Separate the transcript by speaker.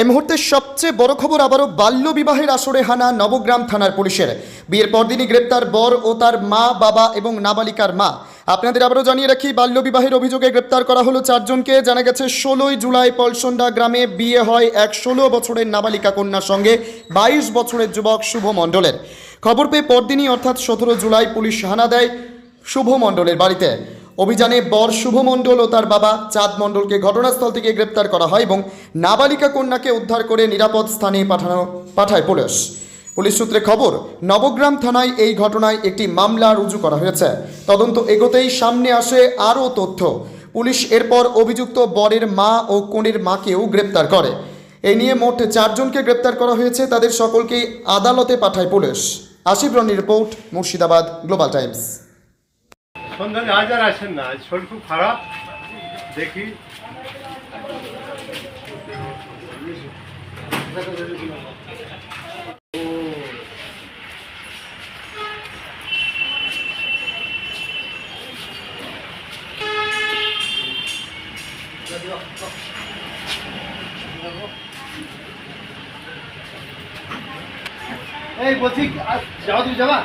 Speaker 1: এই মুহূর্তে সবচেয়ে বড় খবর আবারও বাল্য বিবাহের আসরে হানা নবগ্রাম থানার পুলিশের। বিয়ের পরদিনই গ্রেপ্তার বর ও তার মা, বাবা এবং নাবালিকার মা। আপনাদের আবারও জানিয়ে রাখি, বাল্য বিবাহের অভিযোগে গ্রেপ্তার করা হলো চারজনকে। জানা গেছে, ষোলোই জুলাই পলসন্ডা গ্রামে বিয়ে হয় এক ষোলো বছরের নাবালিকা কন্যার সঙ্গে বাইশ বছরের যুবক শুভ মণ্ডলের। খবর পেয়ে পরদিনই, অর্থাৎ সতেরো জুলাই পুলিশ হানা দেয় শুভ মণ্ডলের বাড়িতে। অভিযানে বর শুভ মণ্ডল ও তার বাবা চাঁদ মণ্ডলকে ঘটনাস্থল থেকে গ্রেপ্তার করা হয় এবং নাবালিকা কন্যাকে উদ্ধার করে নিরাপদ স্থানে পাঠানো, পাঠায় পুলিশ। পুলিশ সূত্রে খবর, নবগ্রাম থানায় এই ঘটনায় একটি মামলা রুজু করা হয়েছে। তদন্ত এগোতেই সামনে আসে আরও তথ্য। পুলিশ এরপর অভিযুক্ত বরের মা ও কনের মাকেও গ্রেপ্তার করে। এ নিয়ে মোট চারজনকে গ্রেপ্তার করা হয়েছে, তাদের সকলকেই আদালতে পাঠায় পুলিশ। আশিফ রনির রিপোর্ট, মুর্শিদাবাদ, গ্লোবাল টাইমস।
Speaker 2: সন্ধানে আজ আর আসেন না, আজ শরীর খুব খারাপ। দেখি।
Speaker 3: এই বলছি যাওয়া তুমি যাবা?